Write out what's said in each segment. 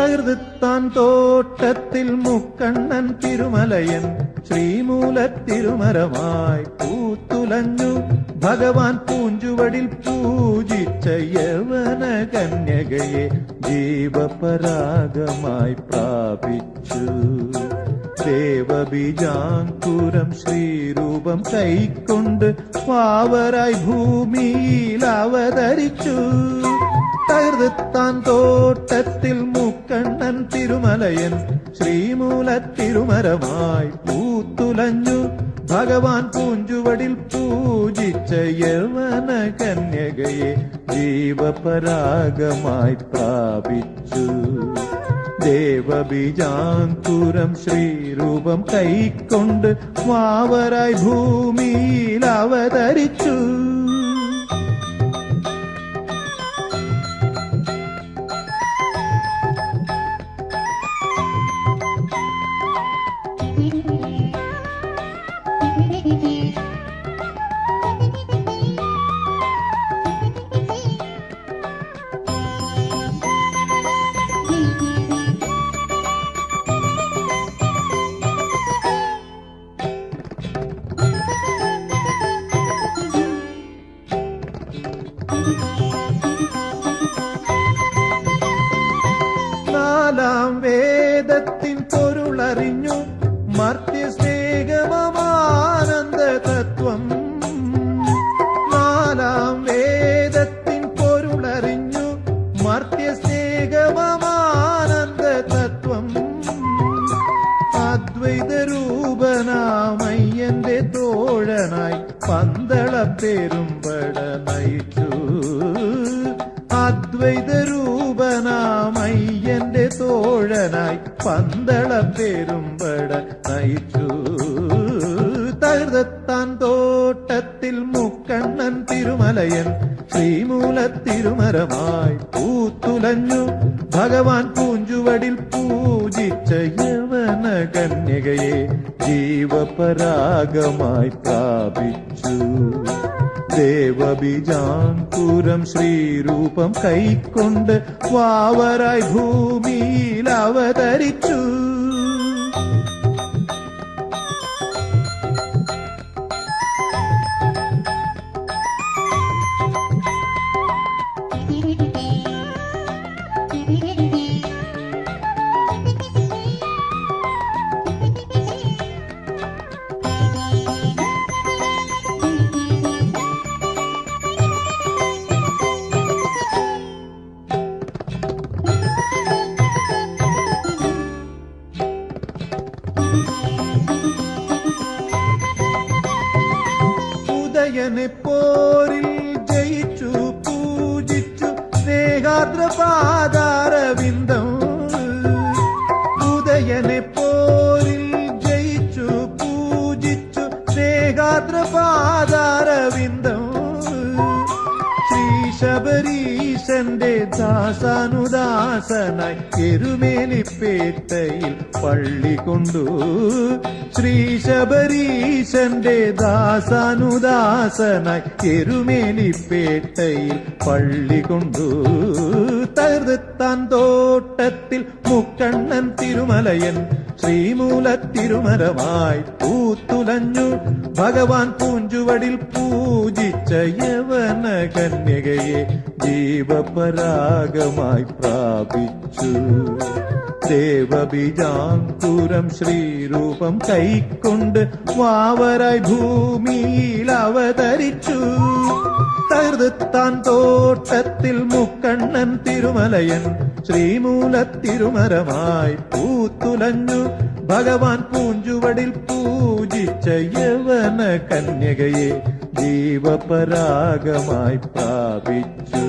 തകർത്താൻ തോട്ടത്തിൽ മുക്കണ്ണൻ തിരുമലയൻ ശ്രീമൂലത്തിരുമരമായി പൂത്തുലഞ്ഞു ഭഗവാൻ പൂഞ്ചുവടിൽ പൂജിച്ച യവന കന്യകയെ ജീവപരാഗമായി പ്രാപിച്ചു ദേവബീജാങ്കുരം ശ്രീരൂപം കൈക്കൊണ്ട് പാവരായി ഭൂമിയിൽ അവതരിച്ചു തകർത്താൻ തോട്ടത്തിൽ മുക്കണ്ണൻ തിരുമലയൻ ശ്രീമൂല തിരുമരമായി പൂത്തുലഞ്ഞു. ഭഗവാൻ പൂഞ്ചുവടിൽ പൂജിച്ച യവന കന്യകയെ ജീവപരാഗമായി പ്രാപിച്ചു. ദേവബീജാങ്കുരം ശ്രീരൂപം കൈക്കൊണ്ട് മാവരായി ഭൂമിയിൽ അവതരിച്ചു. നാലാം വേദത്തിൻ പൊരുളറിഞ്ഞു. മർത്യസ്നേഹമാനന്ദ തത്വം നാലാം വേദത്തിൻ പൊരുളറിഞ്ഞു. മർത്യസ്നേഹമാനന്ദ തത്വം അദ്വൈത രൂപനാമയ്യന്റെ തോഴനായി പന്തള പെരുമ്പട നയിച്ചു. അദ്വൈത തോഴനായി പന്തള പെരുമ്പട നയിച്ചു. തകർത്താൻ തോട്ടത്തിൽ മുക്കണ്ണൻ തിരുമലയൻ ശ്രീമൂലത്തിരുമരമായി പൂത്തുലഞ്ഞു ഭഗവാൻ പൂഞ്ചുവടിൽ പൂജിച്ച യവന കന്യകയെ ജീവപരാഗമായി പ്രാപിച്ചു ദേവബീജാങ്കുരം ശ്രീരൂപം കൈക്കൊണ്ട് വാവരായി ഭൂമിയിൽ അവതരിച്ചു உதயனை போரில் भद्रपादारवि ശബരീശന്റെ ദാസാനുദാസനായി എരുമേലിപ്പേട്ടയിൽ പള്ളി കൊണ്ടു ശ്രീ ശബരീശന്റെ ദാസാനുദാസനായി എരുമേലിപ്പേട്ടയിൽ പള്ളി കൊണ്ടു തകർത്താൻ തോട്ടത്തിൽ മുക്കണ്ണൻ തിരുമലയൻ ശ്രീമൂലത്തിരുമരമായി പൂത്തുലഞ്ഞു ഭഗവാൻ പൂഞ്ചുവടിൽ പൂജിച്ച യവന കന്യകയെ ജീവപരാഗമായി പ്രാപിച്ചു. ദേവബീജാങ്കുരം ശ്രീരൂപം കൈക്കൊണ്ട് വാവരായി ഭൂമിയിൽ അവതരിച്ചു. തകർത്താൻ തോട്ടത്തിൽ മുക്കണ്ണൻ തിരുമലയൻ ശ്രീമൂല തിരുമരമായി പൂത്തുലഞ്ഞു. ഭഗവാൻ പൂഞ്ചുവടിൽ പൂജിച്ച യവന കന്യകയെ ജീവപരാഗമായി പ്രാപിച്ചു.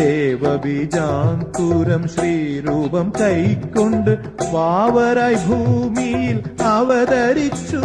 ദേവബീജാങ്കുരം ശ്രീരൂപം കൈക്കൊണ്ട് വാവരായി ഭൂമിയിൽ അവതരിച്ചു.